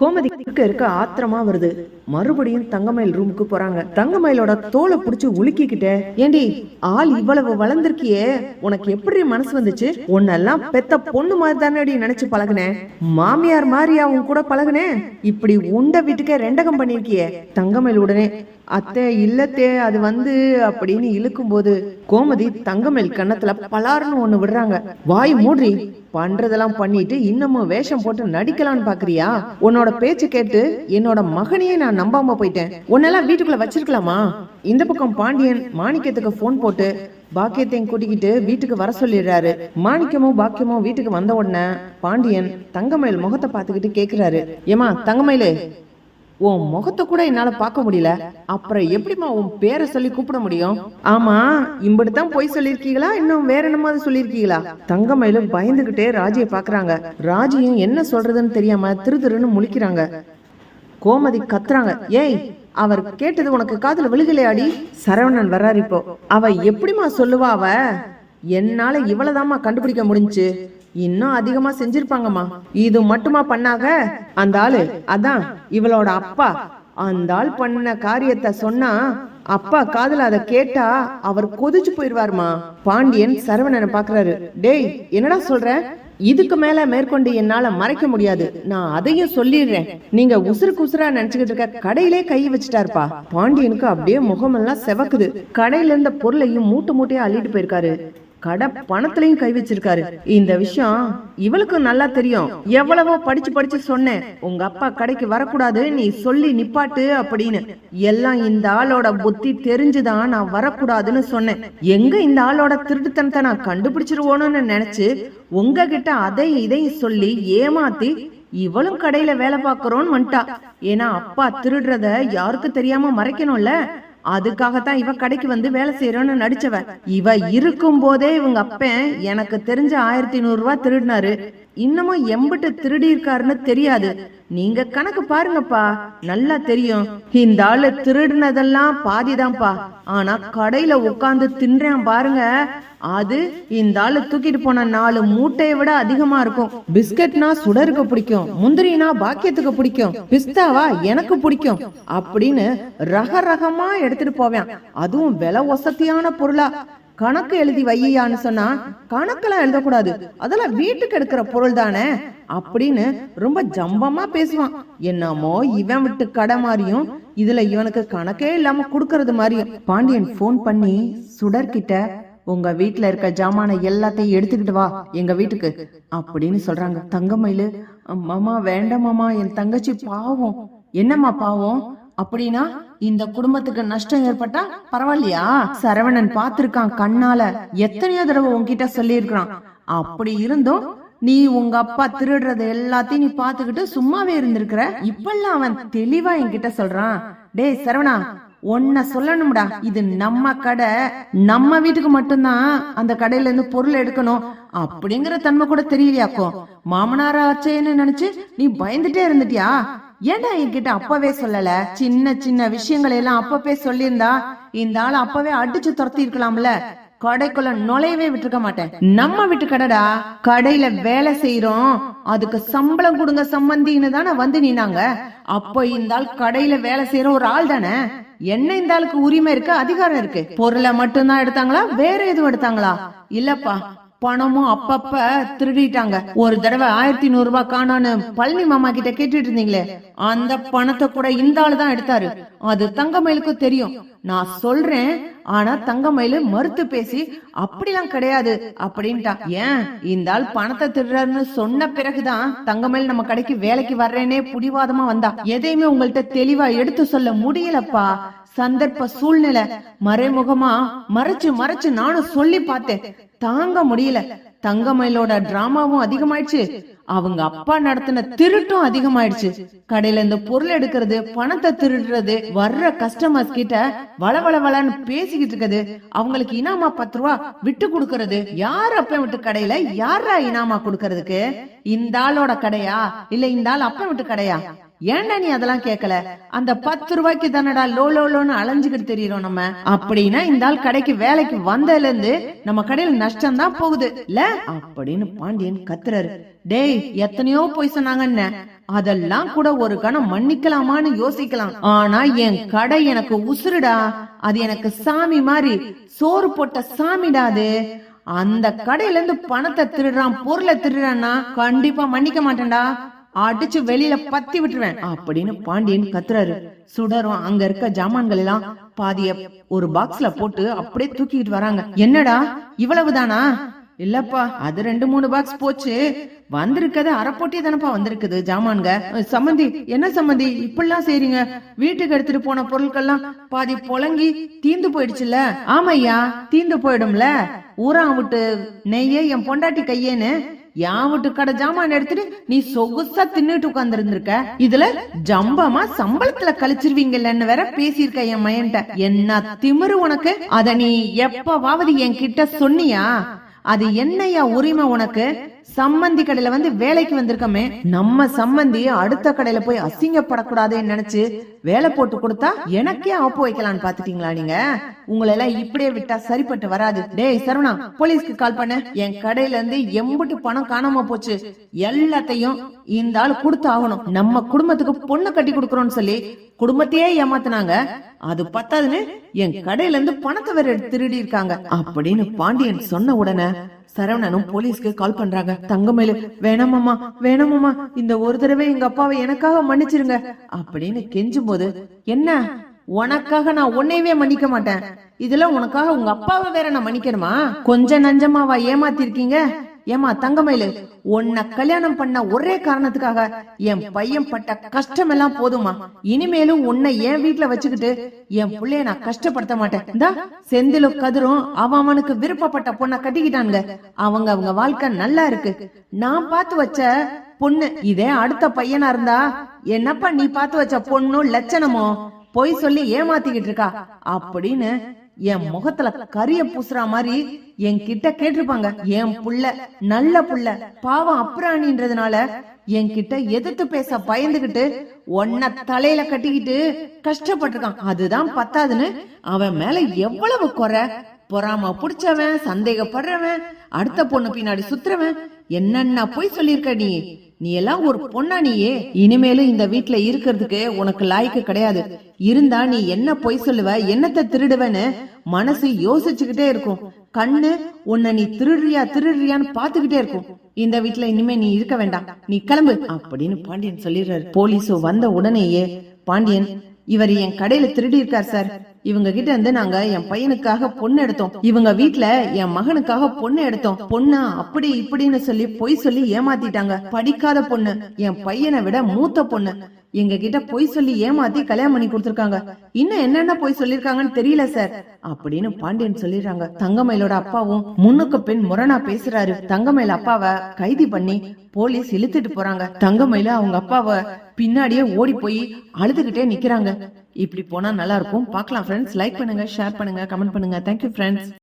கோமதிக்கு இருக்க ஆத்திரமா வருது. மறுபடியும் தங்கமயில் ரூமுக்கு போறாங்க. தங்கமயிலோட தோலை புடிச்சு உலுக்கிக்கிட்டே ஏண்டி ஆள் இவ்வளவு வளர்ந்திருக்கியே உனக்கு எப்படி மனசு வந்துச்சு? உன்னெல்லாம் பெத்த பொண்ணு மாதிரி தானடி நினைச்சு பழகுனேன் மாமியார் மாதிரி அவங்க கூட பழகுனேன் இப்படி உண்ட வீட்டுக்கே ரெண்டகம் பண்ணிருக்கியே தங்கமயில் உடனே அத்தை இல்லத்தே அது வந்து அப்படின்னு இழுக்கும் போது கோமதி தங்கமேல் கன்னத்துல பலாருன்னு ஒண்ணு விடுறாங்க. வாய் மூடி பண்றதெல்லாம் பண்ணிட்டு இன்னமும் வேஷம் போட்டு நடிக்கலாம்னு பாக்குறியா? உன்னோட பேச்சு கேட்டு என்னோட மகனையே நான் நம்பாம போயிட்டேன். உன்னெல்லாம் வீட்டுக்குள்ள வச்சிருக்கலாமா? இந்த பக்கம் பாண்டியன் மாணிக்கத்துக்கு போன் போட்டு பாக்கியத்தையும் கூட்டிக்கிட்டு வீட்டுக்கு வர சொல்லிடுறாரு. மாணிக்கமும் பாக்கியமும் வீட்டுக்கு வந்த உடனே பாண்டியன் தங்கமயில் முகத்தை பார்த்துக்கிட்டு கேக்குறாரு. ஏமா தங்கமயிலு உன் முகத்தை கூட என்னால பார்க்க முடியல. அப்புறம் எப்படிம்மா உன் பேரை சொல்லி கூப்பிட முடியும்? ஆமா இம்படித்தான் போய் சொல்லிருக்கீங்களா இன்னும் வேற என்னமாவது சொல்லிருக்கீங்களா தங்கமயிலும் பயந்துகிட்டே ராஜியை பாக்குறாங்க ராஜியும் என்ன சொல்றதுன்னு தெரியாம திரு திருன்னு முழிக்கிறாங்க. கோமதி கத்துறாங்க ஏய் அவர் கேட்டது உனக்கு காதுல விழுகலையாடி? சரவணன் வர்றாரு இப்போ. அவ எப்படிம்மா சொல்லுவா அவ? என்னால இவ்வளவுதாம்மா கண்டுபிடிக்க முடிஞ்சுச்சு இன்னும் அதிகமா செஞ்சிருப்பாங்கம்மா. இது மட்டுமா பண்ணாக அந்த ஆளு அதான் இவளோட அப்பா. அந்த ஆள் பண்ண காரியத்தை சொன்னா அப்பா காதல அத கேட்டா அவர் கொதிச்சு போயிருவாருமா பாண்டியன் சரவணனை பாக்குறாரு. டேய் என்னடா சொல்ற? இதுக்கு மேல மேற்கொண்டு என்னால மறைக்க முடியாது. நான் அதையும் சொல்லிடுறேன். நீங்க உசுருக்கு உசுரா நினைச்சுக்கிட்டு இருக்க கடையிலே கை வச்சுட்டாருப்பா. பாண்டியனுக்கு அப்படியே முகமெல்லாம் செவக்குது. கடையில இருந்த பொருளையும் மூட்டை மூட்டையா அள்ளிட்டு போயிருக்காரு. கடை பணத்திலையும் கை வச்சிருக்காரு. இந்த விஷயம் இவளுக்கு நல்லா தெரியும். எவ்வளவோ படிச்சு படிச்சு சொன்னேன். உங்க அப்பா கடைக்கு வரக்கூடாது நீ சொல்லி நிப்பாட்டு அப்படின்னு. எல்லாம் இந்த ஆளோட புத்தி தெரிஞ்சுதான் நான் வரக்கூடாதுன்னு சொன்னேன். எங்க இந்த ஆளோட திருட்டுத்தனத்தை நான் கண்டுபிடிச்சிருவோன்னு நினைச்சு உங்ககிட்ட அதை இதையும் சொல்லி ஏமாத்தி இவளும் கடையில வேலை பார்க்கறோன்னு வந்துட்டா. ஏன்னா அப்பா திருடுறத யாருக்கும் தெரியாம மறைக்கணும்ல. அதுக்காகத்தான் இவ கடைக்கு வந்து வேலை செய்யறோம்னு நடிச்சவ. இவ இருக்கும் போதே இவங்க அப்பன் எனக்கு தெரிஞ்ச ஆயிரத்தி நூறு ரூபாய் திருடினாரு. இன்னமும் எம்பிட்ட திருடி இருக்காருன்னு தெரியாது. நீங்க கணக்கு பாருங்கப்பா. நல்லா தெரியும். இந்த ஆளு திருடினதெல்லாம் பாதிதான்ப்பா. ஆனா கடையில உட்கார்ந்து தின்றேன் பாருங்க. அது இந்த ஆளு தூக்கிட்டு போன நாலு மூட்டையை விட அதிகமா இருக்கும். பிஸ்கட்னா சுடருக்கு பிடிக்கும். முந்திரினா பாக்கியத்துக்கு பிடிக்கும். பிஸ்தாவா எனக்கு பிடிக்கும். அப்படின்னு ரக ரகமா எடுத்துட்டு போவேன். அதுவும் விலை வசதியான பொருளா. கணக்கு எழுதி வையான்னு சொன்னா கணக்கெல்லாம் எழுதக்கூடாது. அதெல்லாம் வீட்டுக்கு எடுக்கிற பொருள் தானே அப்படின்னு ரொம்ப ஜம்பமா பேசுவான். என்னமோ இவன் விட்டு கடை மாதிரியும் இதுல இவனுக்கு கணக்கே இல்லாம குடுக்கறது மாதிரியும் பாண்டியன் ஃபோன் பண்ணி சுடர்கிட்ட உங்க வீட்டுல இருக்க ஜாமான எல்லாத்தையும் எடுத்துக்கிட்டு வா எங்க வீட்டுக்கு அப்படின்னு சொல்றாங்க. தங்கமயிலு மாமா வேண்டாம் மாமா என் தங்கச்சி பாவம். என்னம்மா பாவம்? அப்படின்னா இந்த குடும்பத்துக்கு நஷ்டம் ஏற்பட்டா பரவாயில்லையா? சரவணன் பாத்திருக்கான் கண்ணால. எத்தனையோ தடவை உன்கிட்ட சொல்லியிருக்கான் அப்படி இருந்தும் நீ உங்க அப்பா திருடுறது எல்லாத்தையும் நீ பாத்துக்கிட்டு சும்மாவே இருந்திருக்கிற? இப்பெல்லாம் அவன் தெளிவா என்கிட்ட சொல்றான். டேய் சரவணா ஒன்ன சொல்லணும்டா. இது நம்ம கடை. நம்ம வீட்டுக்கு மட்டும்தான் அந்த கடையில இருந்து பொருள் எடுக்கணும். அப்படிங்கிற தன்மை கூட தெரியலையாக்கும் மாமனாரா ஆச்சேன்னு நினைச்சு நீ பயந்துட்டே இருந்துட்டியா? ஏண்டா என்கிட்ட அப்பவே சொல்லல? சின்ன சின்ன விஷயங்களை எல்லாம் அப்பவே சொல்லியிருந்தா இந்த ஆள் அப்பவே அடிச்சு துரத்தி இருக்கலாம்ல? கடைக்குள்ள நுழையவே விட்டுருக்க மாட்டேன். நம்ம வீட்டு கடைடா. கடையில வேலை செய்யறோம் அதுக்கு சம்பளம் கொடுங்க சம்பந்தின்னு தானே வந்து நீனாங்க அப்போ இந்த ஆள் கடையில வேலை செய்யற ஒரு ஆள் தானே என்ன இந்த ஆளுக்கு உரிமை இருக்கு அதிகாரம் இருக்கு? பொருளை மட்டும்தான் எடுத்தாங்களா? வேற எதுவும் எடுத்தாங்களா? இல்லப்பா. பணமும் அப்பப்ப திருடிட்டாங்க. ஒரு தடவை ஆயிரத்தி நூறு ரூபாய் காணான்னு பழனி மாமா கிட்ட கேட்டுட்டு இருந்தீங்களே அந்த பணத்தை கூட இந்த ஆளு தான் எடுத்தாரு. அது தங்கமயிலுக்கு தெரியும். நான் சொல்றேன் ஆனா தங்கமயிலு மறுத்து பேசி அப்படிலாம் கிடையாது அப்படின்ட்டா. ஏன்? இந்த ஆள் பணத்தை திருடுறாருன்னு சொன்ன பிறகுதான் தங்கமயில் நம்ம கடைக்கு வேலைக்கு வர்றேனே புடிவாதமா வந்தா. எதையுமே உங்கள்ட்ட தெளிவா எடுத்து சொல்ல முடியலப்பா. சந்தர்ப்ப சூழ்நிலை மறைமுகமா மறைச்சு மறைச்சு நானும் சொல்லி பார்த்தேன். தாங்க முடியல. தங்கமயிலோட டிராமாவும் அதிகமாயிடுச்சு. அவங்க அப்பா நடத்தின திருட்டும் அதிகமாயிடுச்சு. கடையில இந்த பொருள் எடுக்கிறது பணத்தை திருடுறது வர்ற கஸ்டமர்ஸ் கிட்ட வளவளவளன்னு பேசிக்கிட்டு இருக்குது. அவங்களுக்கு இனாமா பத்து ரூபா விட்டு கொடுக்கறது. யார் அப்ப விட்டு கடையில? யாரா இனாமா கொடுக்கறதுக்கு? இந்த ஆளோட கடையா? இல்ல இந்த ஆள் அப்ப விட்டு கடையா? ஏன்டா நீ அதெல்லாம் கேட்கல அந்த பத்து ரூபாய்க்கு தானடா லோ லோ லோன்னு அலைஞ்சுக்கிட்டு தெரியறோம் நம்ம. அப்படின்னா இந்த ஆள் கடைக்கு வேலைக்கு வந்ததுல இருந்து நம்ம கடையில நஷ்டம் தான் போகுது. இல்ல அப்படின்னு பாண்டியன் கத்துறாரு. டேய் எத்தனையோ போய் சொன்னாங்கன்னு. அதெல்லாம் கூட ஒரு கணம் மன்னிக்கலாமான்னு யோசிக்கலாம். ஆனா என் கடை எனக்கு உசுருடா. அது எனக்கு சாமி மாதிரி சோறு போட்ட சாமிடா அது. அந்த கடையில இருந்து பணத்தை திருடுறான் பொருளை திருடுறான்னா கண்டிப்பா மன்னிக்க மாட்டேன்டா. அடிச்சு வெளியில பத்தி விட்டுருவேன். அப்படின்னு பாண்டியன் கத்துறாரு. சுடரும் அங்க இருக்க ஜாமான்கள் எல்லாம் பாதிய ஒரு பாக்ஸ்ல போட்டு அப்படியே தூக்கிட்டு வராங்க. என்னடா? இவ்வளவுதானா? இல்லப்பா அது ரெண்டு மூணு பாக்ஸ் போச்சு. வந்திருக்கிறது அரைப்போட்டி தானப்பா வந்திருக்குது ஜாமான்க. சம்மந்தி என்ன சம்மந்தி? இப்படிலாம் செய்றீங்க? வீட்டுக்கு எடுத்துட்டு போன பொருட்கள்லாம் பாதி பொழங்கி தீந்து போயிடுச்சுல்ல? ஆமையா தீந்து போயிடும்ல? ஊரா விட்டு நெய்யே என் பொண்டாட்டி கையேன்னு என் வீட்டு கடை ஜாமான் எடுத்துட்டு நீ சொகுசா தின்னுட்டு உட்கார்ந்து இருந்திருக்க இதுல ஜம்பமா சம்பளத்துல கழிச்சிருவீங்கல்லன்னு வேற பேசியிருக்க என் மையன்ட்ட. என்ன திமிரு உனக்கு? அத நீ எப்பவாவது என் கிட்ட சொன்னியா? அது என்னையா உரிமை உனக்கு? சம்மந்தி கடையில வந்து வேலைக்கு வந்திருக்கமே நம்ம சம்மந்தி அடுத்த கடையில போய் அசிங்கப்படக்கூடாதுன்னு நினைச்சு வேலை போட்டு கொடுத்தா எனக்கே ஆப்பு வைக்கலாம்னு பாத்துட்டீங்களா நீங்க? உங்களை எல்லாம் இப்படியே விட்டா சரிப்பட்டு வராது. டேய் சரவணா போலீஸ்க்கு கால் பண்ண. என் கடையில இருந்து எம்புட்டு பணம் காணாம போச்சு. எல்லாத்தையும் இந்த ஆள் கொடுத்து ஆகணும் நம்ம குடும்பத்துக்கு பொண்ணு கட்டி கொடுக்கறோம்னு சொல்லி குடும்பத்தையே ஏமாத்துனாங்க. அது பத்தாதுன்னு என் கடையில இருந்து பணத்தை வேற திருடி இருக்காங்க. அப்படின்னு பாண்டியன் சொன்ன உடனே சரவணனும் போலீஸ்க்கு கால் பண்றாங்க. தங்கமயிலு வேணாமாமா வேணாமாமா இந்த ஒரு தடவை எங்க அப்பாவை எனக்காக மன்னிச்சிருங்க. அப்படின்னு கெஞ்சும் போது என்ன? உனக்காக நான் உன்னையவே மன்னிக்க மாட்டேன். இதுல உனக்காக உங்க அப்பாவை வேற நான் மன்னிக்கணுமா? கொஞ்ச நஞ்சமாவா ஏமாத்திருக்கீங்க? ஏமா தங்கமயிலு உன்னை கல்யாணம் பண்ண ஒரே காரணத்துக்காக என் பையன் பட்ட கஷ்டம் எல்லாம் போதுமா இனிமேலும் உன்னை என் வீட்டுல வச்சுக்கிட்டு என் பிள்ளைய நான் கஷ்டப்படுத்த மாட்டேன். இந்தா செந்திலும் கதிரும் அவன் அவனுக்கு விருப்பப்பட்ட பொண்ணை கட்டிக்கிட்டானுங்க. அவங்க அவங்க வாழ்க்கை நல்லா இருக்கு. நான் பார்த்து வச்ச பொண்ணு இதே அடுத்த பையனா இருந்தா என்னப்பா நீ பார்த்து வச்ச பொண்ணும் லட்சணமோ பொய் சொல்லி ஏமாத்திக்கிட்டு இருக்கா? அப்படின்னு என் முகத்துல கரிய பூசுற மாதிரி என்கிட்ட கேட்டிருப்பாங்க. என் புள்ள நல்ல புள்ள பாவம் அப்புறாணின்றதுனால என்கிட்ட எதிர்த்து பேச பயந்துகிட்டு ஒன்ன தலையில கட்டிக்கிட்டு கஷ்டப்பட்டிருக்கான். அதுதான் பத்தாதுன்னு அவன் மேல எவ்வளவு குறை. பொறாம புடிச்சவன் சந்தேகப்படுறவன் அடுத்த பொண்ணு பின்னாடி சுத்துறவன் என்னென்ன போய் சொல்லிருக்க நீ. நீ எல்லாம் ஒரு பொண்ணா நீயே. இனிமேலும் இந்த வீட்டுல இருக்கிறதுக்கு உனக்கு லாய்க்கு கிடையாது. இருந்தா நீ என்ன பொய் சொல்லுவ என்னத்தை திருடுவன்னு மனசு யோசிச்சுக்கிட்டே இருக்கும். கண்ணு உன்னை நீ திருடுறியா திருடுறியான்னு பாத்துக்கிட்டே இருக்கும். இந்த வீட்டுல இனிமே நீ இருக்க வேண்டாம். நீ கிளம்பு. அப்படின்னு பாண்டியன் சொல்லிடுறாரு. போலீஸ் வந்த உடனேயே பாண்டியன் இவர் என் கடையில திருடி இருக்கார் சார். இவங்க கிட்ட இருந்து நாங்க என் பையனுக்காக பொண்ணு எடுத்தோம். இவங்க வீட்டுல என் மகனுக்காக பொண்ணு எடுத்தோம். பொண்ணு அப்படி இப்படின்னு சொல்லி பொய் சொல்லி ஏமாத்திட்டாங்க. படிக்காத பொண்ணு. என் பையனை விட மூத்த பொண்ணு. எங்க கிட்ட பொய் சொல்லி ஏமாத்தி கல்யாணம் பண்ணி கொடுத்துருக்காங்க. இன்னும் என்னென்ன பொய் சொல்லிருக்காங்கன்னு தெரியல சார். அப்படின்னு பாண்டியன் சொல்லிடுறாங்க. தங்கமயிலோட அப்பாவும் முன்னுக்கு பின் முரணா பேசுறாரு. தங்கமயில் அப்பாவை கைது பண்ணி போலீஸ் இழுத்துட்டு போறாங்க. தங்கமயில அவங்க அப்பாவை பின்னாடியே ஓடி போய் அழுதுகிட்டே நிக்கிறாங்க. இப்படி போனா நல்லா இருக்கும். பார்க்கலாம் ஃப்ரெண்ட்ஸ் லைக் பண்ணுங்க ஷேர் பண்ணுங்க கமெண்ட் பண்ணுங்க. Thank you friends